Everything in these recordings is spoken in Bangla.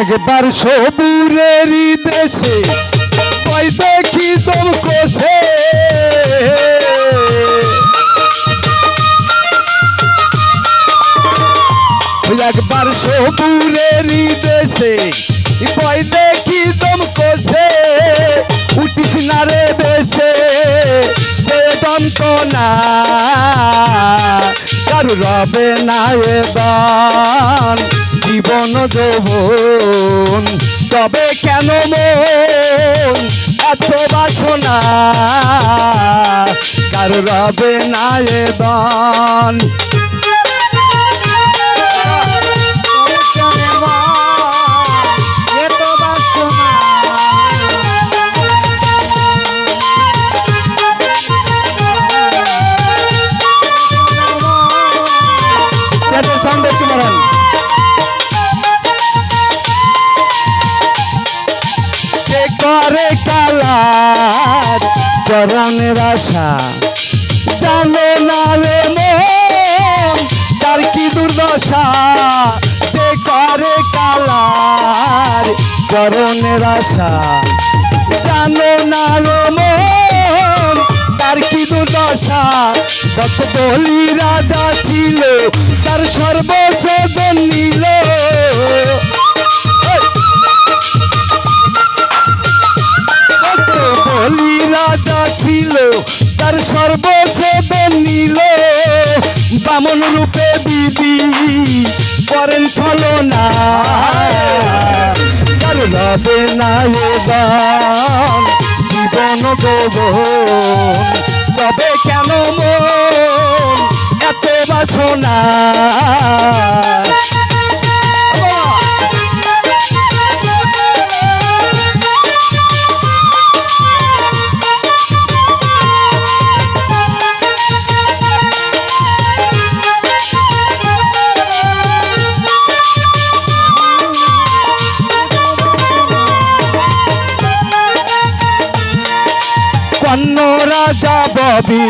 একবার সবুরের দেশে ওই দেখি তোর কোষে। একবার সবুরের দেশে ওই দেখি তোর কোষে। উঠিস না রে বেশে না। কারু রবে না এবার। জীবন যৌবন। তবে কেন মন এত বাসনা? কার রবে না এবার কালার চরণের আশা জানে না রে তার কি দুর্দশা? যে করে কালার চরণের আশা জানো না রে তার কি দুর্দশা? কত বলি রাজা ছিল, তার সর্বোচ্চ নিল। বামন রূপে বিবি করেন ছলো না জীবন গোবন তবে কেন মন এত বাসনা? রাজা ববি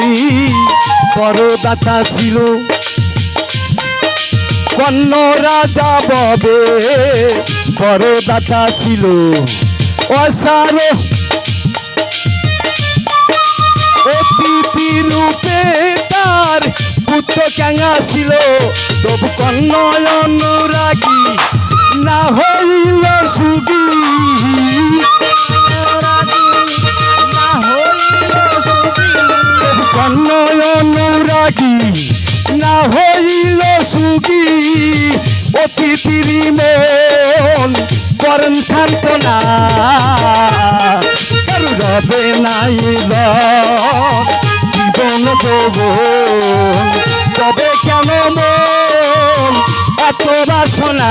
বড় দাতা ছিল। কন্ন রাজা ববে বড় দাতা ছিল। অসার। অতিথি রূপে তার পুত্র ক্যাঙা ছিল। তবু কন্ন অনুরাগী মন করেন সান্ত্বনা। কারু রবে নাই জীবন তবে। কেন মন, এত বাসনা?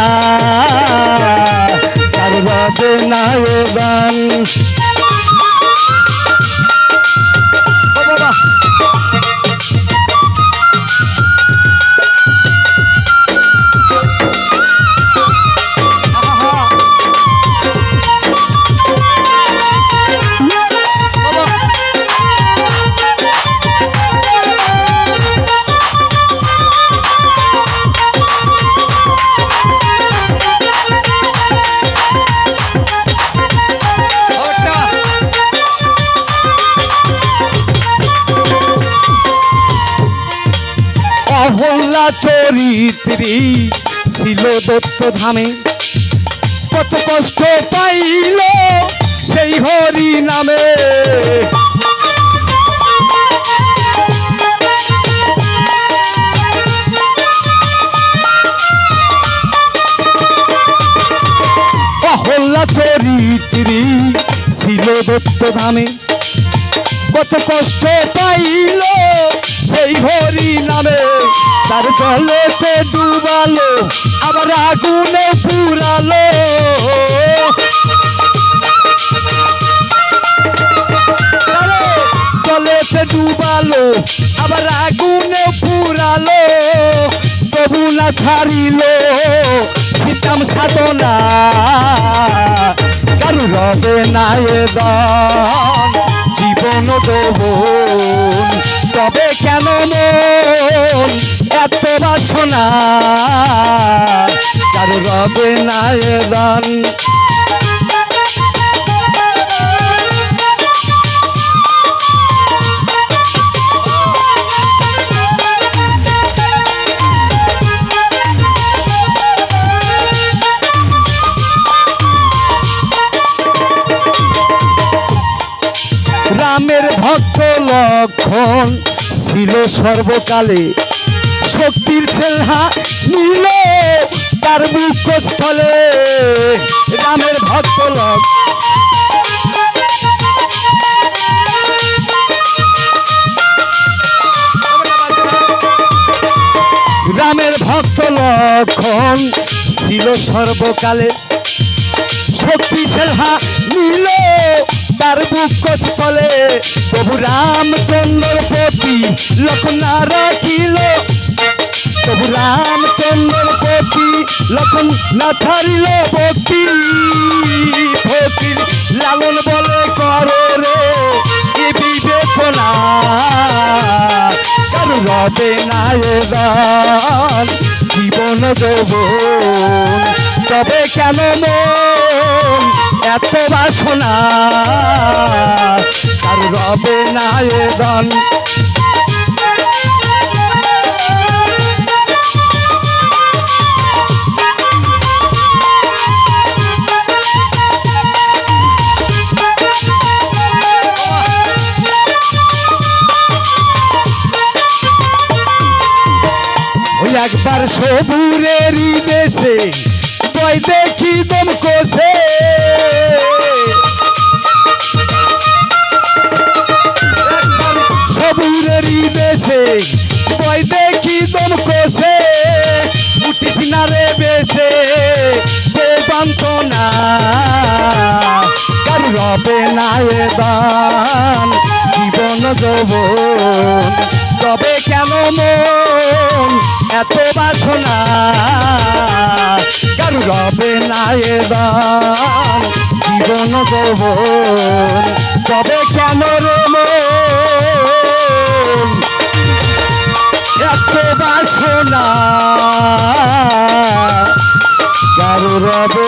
কারু রবে নাই চরিত্রী ছিল দত্ত ধামে কত কষ্ট পাইল সেই হরি নামে। চরিত্রী ছিল দত্ত ধামে কত কষ্ট পাইল সেই হরি নামে। তার জলেতে ডুবালো, আবার আগুনে পুরালো। জলেতে ডুবালো, আবার আগুনে পুরালো। তবু না ছাড়িল সীতাম সাধনা। কারু রবে না জীবন যৌবন তবে কেন মন এত বাসনা কারও রবে না এ রামের ভক্ত লক্ষণ ছিল সর্বকালে। শক্তির ছেলহা, নীল তার বুকস্থলে রামের ভক্ত লক্ষণ রামের ভক্ত লক্ষণ ছিল সর্বকালে। শক্তি সেলহা নীল তার বুকস্থলে প্রভু রামচন্দ্র প্রতি লক্ষণ রাখিল প্রভু রামচন্দ্র প্রতি লক্ষণ না ছাড়িল ভক্তি ফকির লালন বলে করো রে কি বিবেচনা। কারও রবে না এ দান জীবন যৌবন, তবে কেন মন? এত বাসনা। কারও রবে না এ একবার সবুরেরই দেশে বই দেখি দম কোষে। সবুরেরই দেশে বই দেখি দম কোষে। উঠিস না রে বেশে, বেদান্ত না। কারু রবে না দান, জীবন যৌবন। তবে কেন মন এত বাসনা? কারু রবে না এ জীবন যৌবন তবে কেন রে মন? এত বাসনা। কারু রবে